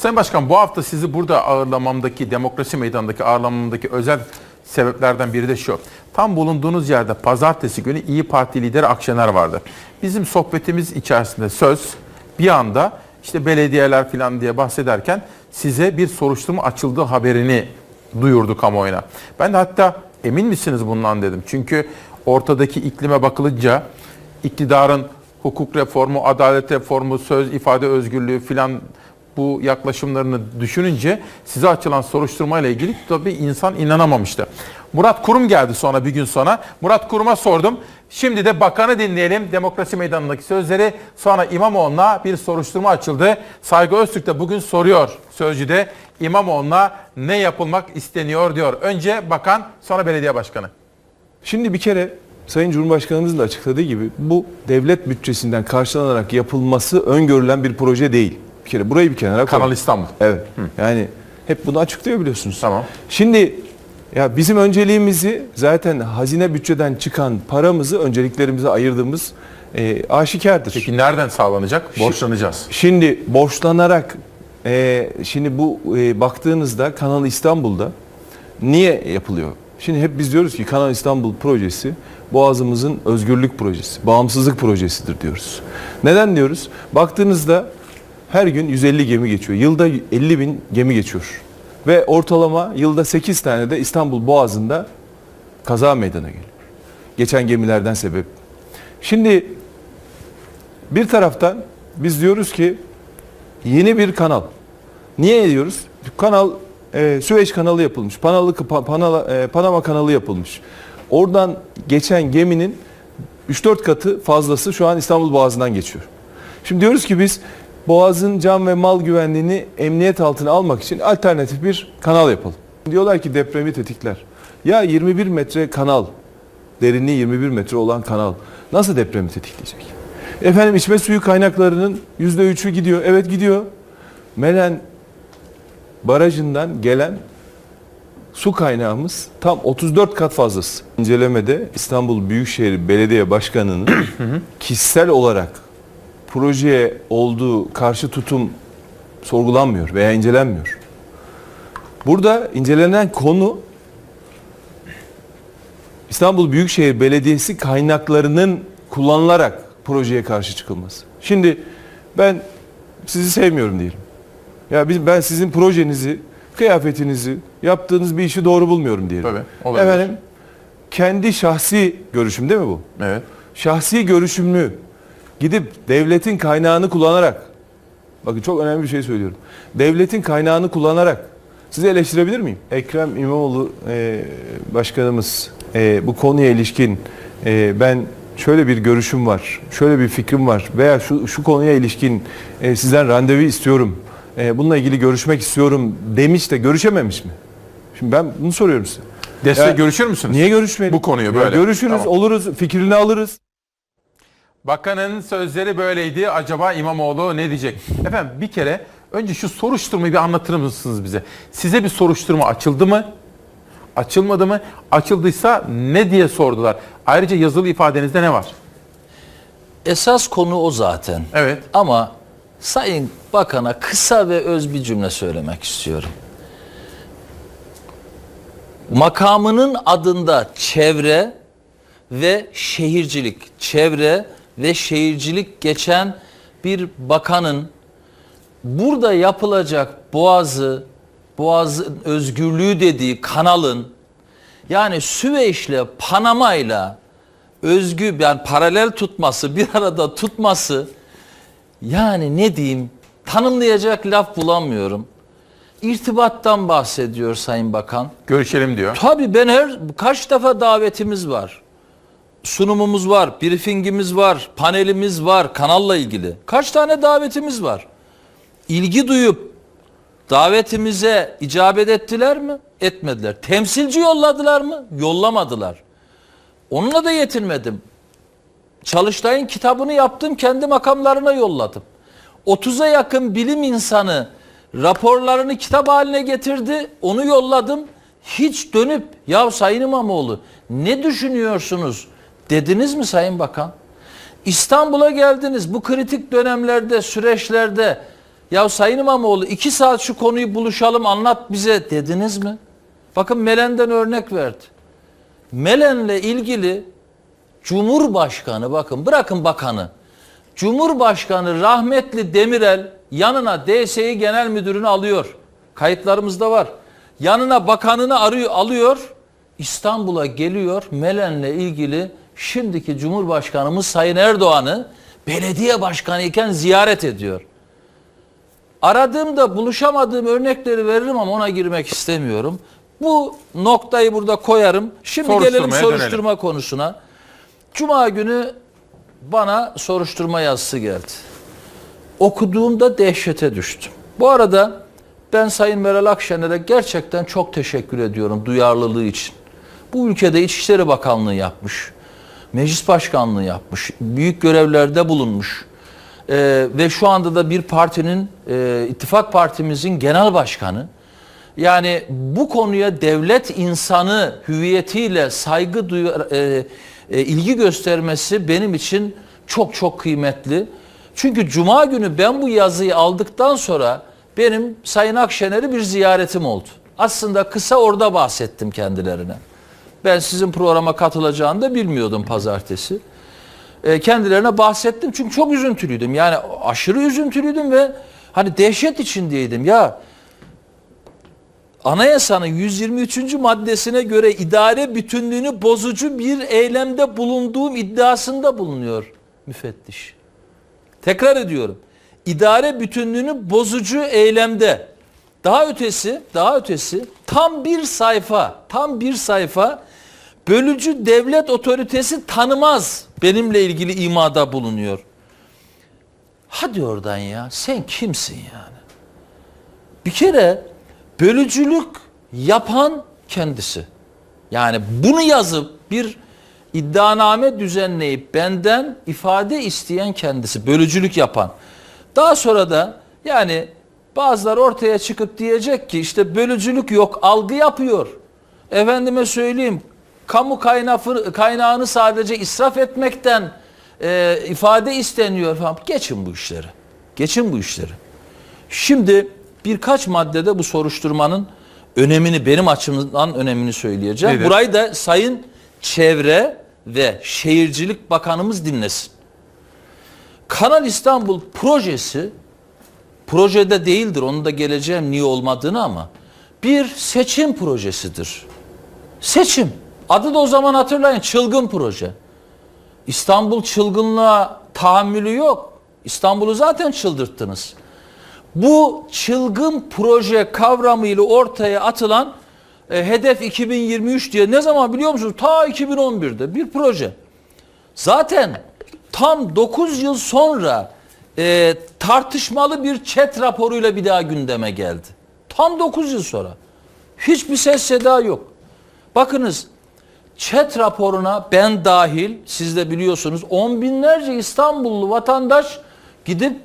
Sayın Başkan bu hafta sizi burada ağırlamamdaki, demokrasi meydanındaki ağırlamamdaki özel sebeplerden biri de şu. Tam bulunduğunuz yerde pazartesi günü İyi Parti lideri Akşener vardı. Bizim sohbetimiz içerisinde söz bir anda işte belediyeler falan diye bahsederken size bir soruşturma açıldığı haberini duyurdu kamuoyuna. Ben de hatta emin misiniz bundan dedim. Çünkü ortadaki iklime bakılınca iktidarın hukuk reformu, adalet reformu, söz ifade özgürlüğü filan bu yaklaşımlarını düşününce size açılan soruşturma ile ilgili tabii insan inanamamıştı. Murat Kurum geldi sonra bir gün sonra. Murat Kurum'a sordum. Şimdi de bakanı dinleyelim. Demokrasi meydanındaki sözleri. Sonra İmamoğlu'na bir soruşturma açıldı. Saygı Öztürk de bugün soruyor Sözcü'de. İmamoğlu'na ne yapılmak isteniyor diyor. Önce bakan sonra belediye başkanı. Şimdi bir kere Sayın Cumhurbaşkanımızın da açıkladığı gibi bu devlet bütçesinden karşılanarak yapılması öngörülen bir proje değil. Bir kere burayı bir kenara koyalım. Kanal İstanbul. Evet. Yani hep bunu açıklıyor biliyorsunuz. Tamam. Şimdi ya bizim önceliğimizi zaten hazine bütçeden çıkan paramızı önceliklerimize ayırdığımız e, aşikardır. Peki nereden sağlanacak? Borçlanacağız. Şimdi borçlanarak e, şimdi bu e, baktığınızda Kanal İstanbul'da niye yapılıyor? Şimdi hep biz diyoruz ki Kanal İstanbul projesi Boğazımızın özgürlük projesi, bağımsızlık projesidir diyoruz. Neden diyoruz? Baktığınızda her gün 150 gemi geçiyor. Yılda 50 bin gemi geçiyor. Ve ortalama yılda 8 tane de İstanbul Boğazı'nda kaza meydana geliyor. Geçen gemilerden sebep. Şimdi bir taraftan biz diyoruz ki yeni bir kanal. Niye diyoruz? Kanal e, Süveyş kanalı yapılmış. Panalı, Pa- Panala- e, Panama kanalı yapılmış. Oradan geçen geminin 3-4 katı fazlası şu an İstanbul Boğazı'ndan geçiyor. Şimdi diyoruz ki biz Boğaz'ın can ve mal güvenliğini emniyet altına almak için alternatif bir kanal yapalım. Diyorlar ki depremi tetikler. Ya 21 metre kanal, derinliği 21 metre olan kanal nasıl depremi tetikleyecek? Efendim içme suyu kaynaklarının %3'ü gidiyor. Evet gidiyor. Melen barajından gelen su kaynağımız tam 34 kat fazlası. İncelemede İstanbul Büyükşehir Belediye Başkanı'nın kişisel olarak projeye olduğu karşı tutum sorgulanmıyor veya incelenmiyor. Burada incelenen konu İstanbul Büyükşehir Belediyesi kaynaklarının kullanılarak projeye karşı çıkılması. Şimdi ben sizi sevmiyorum diyelim. Ya biz, ben sizin projenizi, kıyafetinizi, yaptığınız bir işi doğru bulmuyorum diyelim. Tabii, olabilir. Efendim, kendi şahsi görüşüm değil mi bu? Evet. Şahsi görüşümü gidip devletin kaynağını kullanarak, bakın çok önemli bir şey söylüyorum. Devletin kaynağını kullanarak sizi eleştirebilir miyim? Ekrem İmamoğlu e, başkanımız e, bu konuya ilişkin e, ben şöyle bir görüşüm var, şöyle bir fikrim var veya şu, şu konuya ilişkin e, sizden randevu istiyorum, e, bununla ilgili görüşmek istiyorum demiş de görüşememiş mi? Şimdi ben bunu soruyorum size. Destek Ya, görüşür müsünüz? Niye görüşmeyelim? Bu konuyu Ya böyle. Görüşürüz, Tamam. oluruz, fikrini alırız. Bakanın sözleri böyleydi. Acaba İmamoğlu ne diyecek? Efendim bir kere önce şu soruşturmayı bir anlatır mısınız bize? Size bir soruşturma açıldı mı? Açılmadı mı? Açıldıysa ne diye sordular? Ayrıca yazılı ifadenizde ne var? Esas konu o zaten. Evet. Ama Sayın Bakan'a kısa ve öz bir cümle söylemek istiyorum. Makamının adında çevre ve şehircilik, çevre ve şehircilik geçen bir bakanın burada yapılacak boğazı, boğazın özgürlüğü dediği kanalın yani Süveyş'le Panama'yla özgü yani paralel tutması, bir arada tutması yani ne diyeyim tanımlayacak laf bulamıyorum. İrtibattan bahsediyor Sayın Bakan. Görüşelim diyor. Tabii ben her kaç defa davetimiz var. Sunumumuz var, briefingimiz var, panelimiz var kanalla ilgili. Kaç tane davetimiz var. İlgi duyup davetimize icabet ettiler mi? Etmediler. Temsilci yolladılar mı? Yollamadılar. Onunla da yetinmedim. Çalıştay'ın kitabını yaptım, kendi makamlarına yolladım. 30'a yakın bilim insanı raporlarını kitap haline getirdi, onu yolladım. Hiç dönüp ya Sayın İmamoğlu ne düşünüyorsunuz dediniz mi Sayın Bakan? İstanbul'a geldiniz bu kritik dönemlerde, süreçlerde Ya Sayın İmamoğlu iki saat şu konuyu buluşalım anlat bize dediniz mi? Bakın Melen'den örnek verdi. Melen'le ilgili Cumhurbaşkanı bakın bırakın bakanı. Cumhurbaşkanı rahmetli Demirel yanına DSİ Genel Müdürünü alıyor. Kayıtlarımızda var. Yanına bakanını arıyor, alıyor. İstanbul'a geliyor. Melen'le ilgili şimdiki Cumhurbaşkanımız Sayın Erdoğan'ı belediye başkanı iken ziyaret ediyor. Aradığımda buluşamadığım örnekleri veririm ama ona girmek istemiyorum. Bu noktayı burada koyarım. Şimdi gelelim soruşturma konusuna. Cuma günü bana soruşturma yazısı geldi. Okuduğumda dehşete düştüm. Bu arada ben Sayın Meral Akşener'e gerçekten çok teşekkür ediyorum duyarlılığı için. Bu ülkede İçişleri Bakanlığı yapmış, Meclis Başkanlığı yapmış, büyük görevlerde bulunmuş. Ee, ve şu anda da bir partinin, e, ittifak partimizin genel başkanı. Yani bu konuya devlet insanı hüviyetiyle saygı duyu, e, e, ilgi göstermesi benim için çok çok kıymetli. Çünkü Cuma günü ben bu yazıyı aldıktan sonra benim Sayın Akşener'i bir ziyaretim oldu. Aslında kısa orada bahsettim kendilerine. Ben sizin programa katılacağını da bilmiyordum pazartesi. E, kendilerine bahsettim çünkü çok üzüntülüydüm. Yani aşırı üzüntülüydüm ve hani dehşet içindeydim. Ya Anayasanın 123. maddesine göre idare bütünlüğünü bozucu bir eylemde bulunduğum iddiasında bulunuyor müfettiş. Tekrar ediyorum. İdare bütünlüğünü bozucu eylemde. Daha ötesi, daha ötesi tam bir sayfa, tam bir sayfa bölücü devlet otoritesi tanımaz benimle ilgili imada bulunuyor. Hadi oradan ya. Sen kimsin yani? Bir kere bölücülük yapan kendisi. Yani bunu yazıp bir iddianame düzenleyip benden ifade isteyen kendisi. Bölücülük yapan. Daha sonra da yani bazılar ortaya çıkıp diyecek ki işte bölücülük yok algı yapıyor. Efendime söyleyeyim kamu kaynağı, kaynağını sadece israf etmekten e, ifade isteniyor falan. Geçin bu işleri. Geçin bu işleri. Şimdi birkaç maddede bu soruşturmanın önemini benim açımdan önemini söyleyeceğim. Nedir? Burayı da Sayın Çevre ve Şehircilik Bakanımız dinlesin. Kanal İstanbul projesi projede değildir. Onu da geleceğim niye olmadığını ama bir seçim projesidir. Seçim. Adı da o zaman hatırlayın çılgın proje. İstanbul çılgınlığa tahammülü yok. İstanbul'u zaten çıldırttınız. Bu çılgın proje kavramıyla ortaya atılan e, hedef 2023 diye ne zaman biliyor musunuz? Ta 2011'de bir proje. Zaten tam 9 yıl sonra e, tartışmalı bir chat raporuyla bir daha gündeme geldi. Tam 9 yıl sonra. Hiçbir ses seda yok. Bakınız chat raporuna ben dahil siz de biliyorsunuz on binlerce İstanbullu vatandaş gidip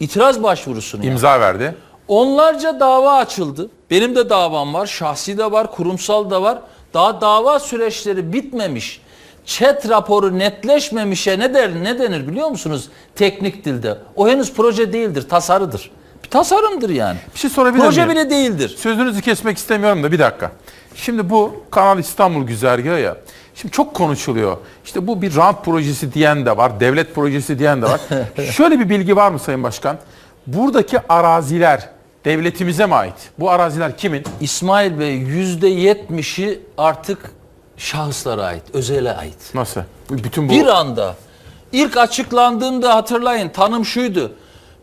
itiraz başvurusunu yaptı. İmza verdi. Onlarca dava açıldı. Benim de davam var. Şahsi de var, kurumsal da var. Daha dava süreçleri bitmemiş. Chat raporu netleşmemişe ne der ne denir biliyor musunuz? Teknik dilde. O henüz proje değildir, tasarıdır. Tasarımdır yani. Bir şey sorabilir Proje miyim? bile değildir. Sözünüzü kesmek istemiyorum da bir dakika. Şimdi bu Kanal İstanbul güzergahı ya. Şimdi çok konuşuluyor. İşte bu bir rant projesi diyen de var, devlet projesi diyen de var. Şöyle bir bilgi var mı Sayın Başkan? Buradaki araziler devletimize mi ait? Bu araziler kimin? İsmail Bey yüzde yetmişi artık şahıslara ait, özele ait. Nasıl? Bütün bu Bir anda ilk açıklandığında hatırlayın tanım şuydu.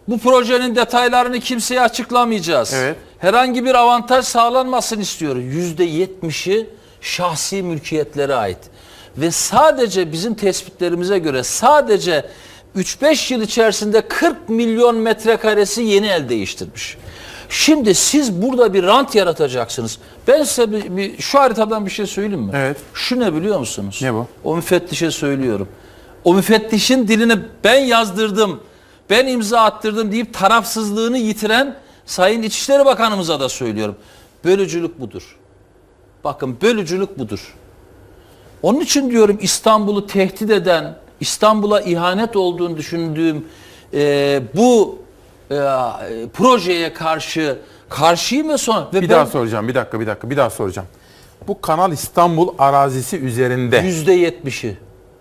Bu projenin detaylarını kimseye açıklamayacağız. Evet. Herhangi bir avantaj sağlanmasın istiyoruz. Yüzde yetmişi şahsi mülkiyetlere ait. Ve sadece bizim tespitlerimize göre sadece 3-5 yıl içerisinde 40 milyon metrekaresi yeni el değiştirmiş. Şimdi siz burada bir rant yaratacaksınız. Ben size bir, bir- şu haritadan bir şey söyleyeyim mi? Evet. Şu ne biliyor musunuz? Ne bu? O müfettişe söylüyorum. O müfettişin dilini ben yazdırdım, ben imza attırdım deyip tarafsızlığını yitiren Sayın İçişleri Bakanımıza da söylüyorum. Bölücülük budur. Bakın bölücülük budur. Onun için diyorum İstanbul'u tehdit eden, İstanbul'a ihanet olduğunu düşündüğüm e, bu e, projeye karşı karşıyım ve sonra ve Bir ben daha soracağım. Bir dakika, bir dakika. Bir daha soracağım. Bu Kanal İstanbul arazisi üzerinde yüzde yetmişi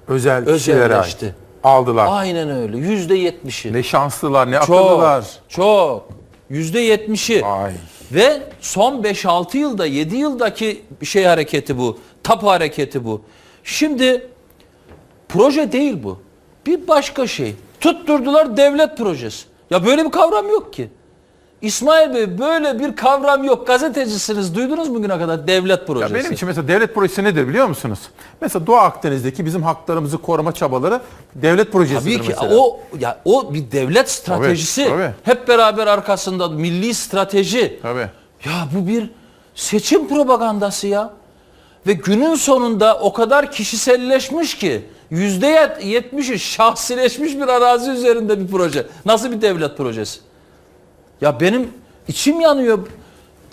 özel kişilere ait. Aldılar. Aynen öyle. Yüzde yetmişi. Ne şanslılar, ne Çok, akıllılar. çok. Yüzde yetmişi. Ay. Ve son 5-6 yılda 7 yıldaki şey hareketi bu. Tapu hareketi bu. Şimdi proje değil bu. Bir başka şey. Tutturdular devlet projesi. Ya böyle bir kavram yok ki. İsmail Bey böyle bir kavram yok. Gazetecisiniz. Duydunuz bugüne kadar devlet Ya projesi? benim için mesela devlet projesi nedir biliyor musunuz? Mesela Doğu Akdeniz'deki bizim haklarımızı koruma çabaları devlet projesidir Tabii ki mesela. o ya o bir devlet stratejisi. tabii. Hep beraber arkasında milli strateji. Tabii. Ya bu bir seçim propagandası ya. Ve günün sonunda o kadar kişiselleşmiş ki yüzde yet- yetmişi şahsileşmiş bir arazi üzerinde bir proje. Nasıl bir devlet projesi? Ya benim içim yanıyor.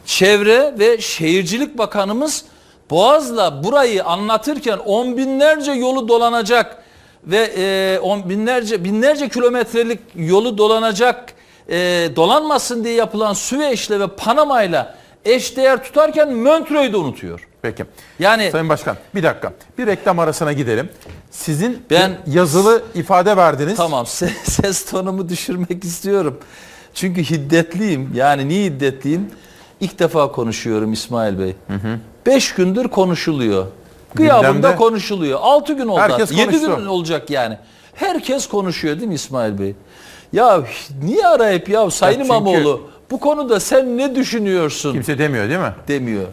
Çevre ve Şehircilik Bakanımız Boğaz'la burayı anlatırken on binlerce yolu dolanacak ve e, on binlerce binlerce kilometrelik yolu dolanacak e, dolanmasın diye yapılan Süveyş'le ve Panama'yla eşdeğer tutarken Montreux'u da unutuyor. Peki. Yani Sayın Başkan bir dakika. Bir reklam arasına gidelim. Sizin Ben- yazılı ifade verdiniz. Tamam se- ses tonumu düşürmek istiyorum. Çünkü hiddetliyim. Yani niye hiddetliyim? İlk defa konuşuyorum İsmail Bey. Beş gündür konuşuluyor. Gıyabında Gündemde- konuşuluyor. Altı gün oldu. Herkes. Yedi konuştu. gün olacak yani. Herkes konuşuyor değil mi İsmail Bey? Ya niye arayıp ya Sayın çünkü- İmamoğlu bu konuda sen ne düşünüyorsun Kimse demiyor değil mi? demiyor.